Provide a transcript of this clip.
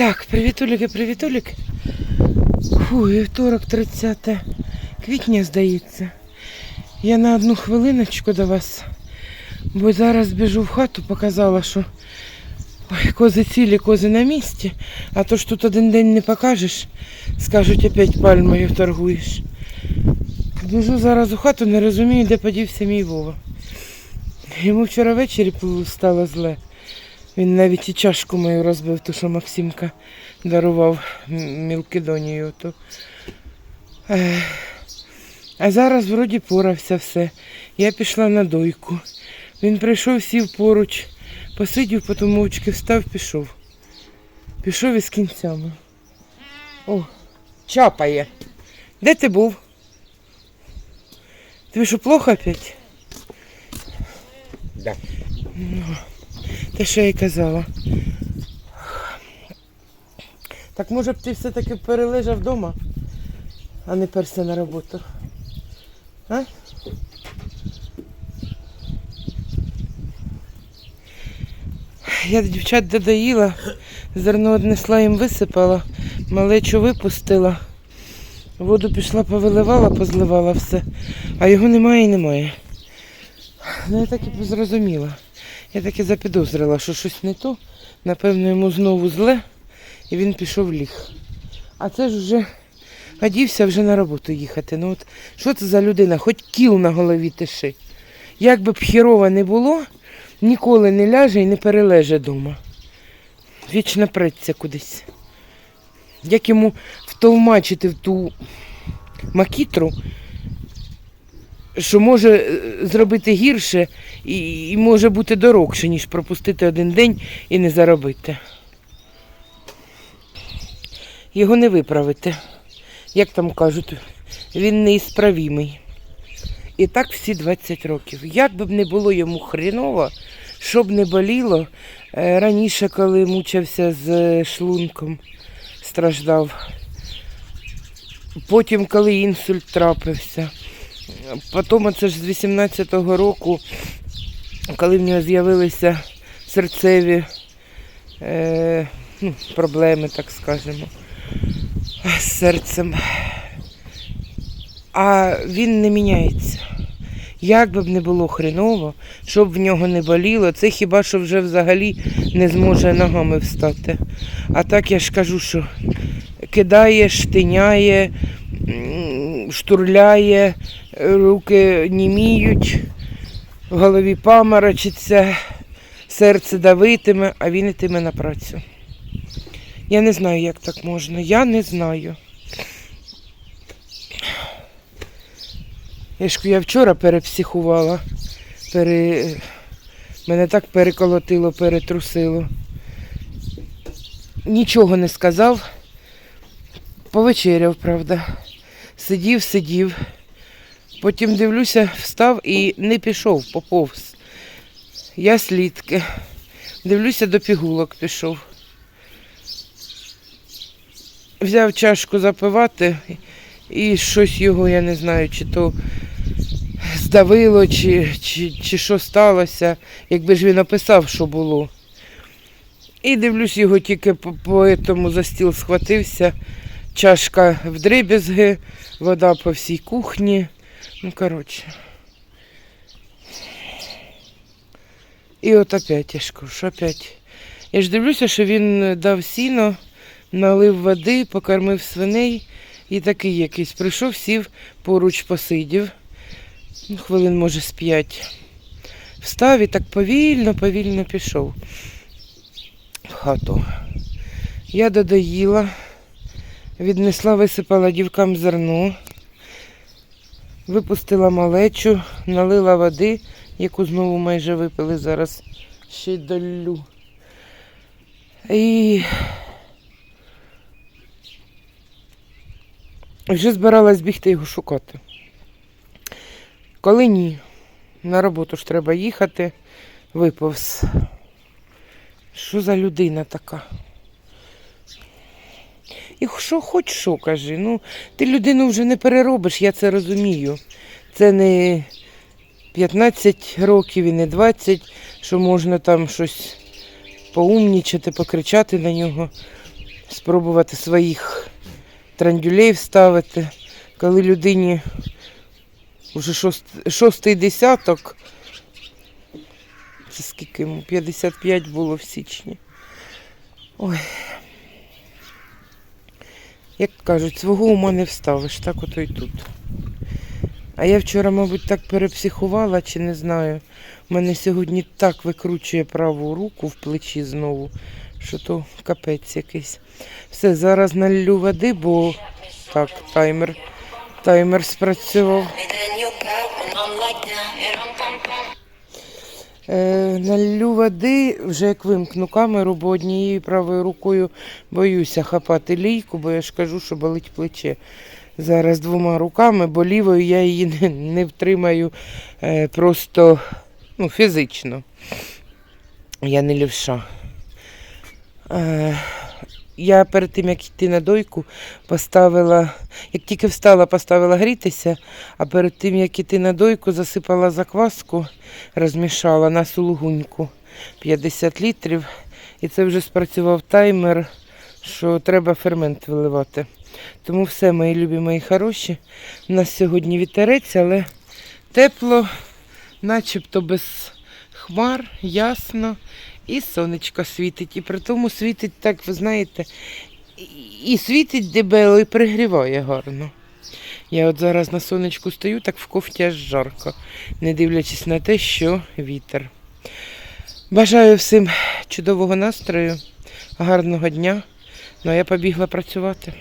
Так, привітуліки, привітулік. Фу, вівторок 30 квітня, здається. Я на одну хвилиночку до вас, бо зараз біжу в хату, показала, що ой, кози цілі, кози на місці, а то ж тут один день не покажеш, скажуть, опять пальмою торгуєш. Біжу зараз у хату, не розумію, де подівся мій Вова. Йому вчора ввечері стало зле. Він навіть і чашку мою розбив, ту, що Максимка дарував Мілкидонію. То. А зараз вроді порався все. Я пішла на дойку. Він прийшов, сів поруч, посидів, потім мовчки встав, пішов. Пішов із кінцями. О, чапає. Де ти був? Тобі що плохо опять? Да. Те, що я й казала. Так може б ти все-таки перележав вдома, а не перся на роботу. А? Я дівчат додоїла, зерно однесла їм висипала, малечу випустила, воду пішла, повиливала, позливала все, а його немає і немає. Ну я так і зрозуміла. Я так і запідозрила, що щось не то. Напевно, йому знову зле, і він пішов ліг. А це ж вже одівся вже на роботу їхати. Ну от що це за людина? Хоч кіл на голові тиши. Як би б хірова не було, ніколи не ляже і не перележе вдома. Вічно преться кудись. Як йому втовмачити в ту макітру, що може е, зробити гірше і, і може бути дорогше, ніж пропустити один день і не заробити. Його не виправити. Як там кажуть, він неісправімий. І так всі 20 років. Як би не було йому хріново, щоб не боліло, е, раніше, коли мучився з е, шлунком, страждав. Потім, коли інсульт трапився. Потім це ж з 18-го року, коли в нього з'явилися серцеві е, ну, проблеми, так скажемо, з серцем. А він не міняється. Як би б не було хреново, щоб в нього не боліло, це хіба що вже взагалі не зможе ногами встати. А так я ж кажу, що кидає, штиняє, штурляє, руки німіють, в голові паморочиться, серце давитиме, а він ітиме на працю. Я не знаю, як так можна. Я не знаю. Я ж я вчора перепсихувала, пере... мене так переколотило, перетрусило. Нічого не сказав, повечеряв, правда. Сидів, сидів. Потім дивлюся, встав і не пішов, поповз. Я слідки. Дивлюся, до пігулок пішов. Взяв чашку запивати і щось його, я не знаю, чи то здавило, чи, чи, чи що сталося, якби ж він описав, що було. І дивлюсь, його тільки по, по тому за стіл схватився, чашка в дребезги, вода по всій кухні. Ну, коротше. І от опять, я ж опять. Я ж дивлюся, що він дав сіно, налив води, покормив свиней і такий якийсь. Прийшов, сів, поруч посидів. Ну, хвилин, може, з п'ять. Встав і так повільно, повільно пішов в хату. Я додоїла, віднесла, висипала дівкам зерно, випустила малечу, налила води, яку знову майже випили зараз. Ще й долю. І вже збиралась бігти його шукати. Коли ні, на роботу ж треба їхати, виповз. Що за людина така? І що хоч що кажи. Ну, ти людину вже не переробиш, я це розумію. Це не 15 років і не 20, що можна там щось поумнічати, покричати на нього, спробувати своїх трандюлей вставити. Коли людині вже шост, шостий десяток, це скільки йому? 55 було в січні. Ой. Як кажуть, свого ума не вставиш, так ото й тут. А я вчора, мабуть, так перепсихувала, чи не знаю. У мене сьогодні так викручує праву руку в плечі знову, що то капець якийсь. Все, зараз налью води, бо так, таймер. Таймер спрацював. Налью води, вже як вимкну камеру, бо однією правою рукою боюся хапати лійку, бо я ж кажу, що болить плече. Зараз двома руками, бо лівою я її не, не втримаю е, просто ну, фізично. Я не лівша. Я перед тим, як йти на дойку, поставила, як тільки встала, поставила грітися, а перед тим, як йти на дойку, засипала закваску розмішала на сулугуньку 50 літрів. І це вже спрацював таймер, що треба фермент виливати. Тому все, мої любі, мої хороші. У нас сьогодні вітерець, але тепло, начебто без хмар, ясно. І сонечко світить. І при тому світить так, ви знаєте, і- світить дебело, і пригріває гарно. Я от зараз на сонечку стою, так в кофті аж жарко не дивлячись на те, що вітер. Бажаю всім чудового настрою, гарного дня. Ну а я побігла працювати.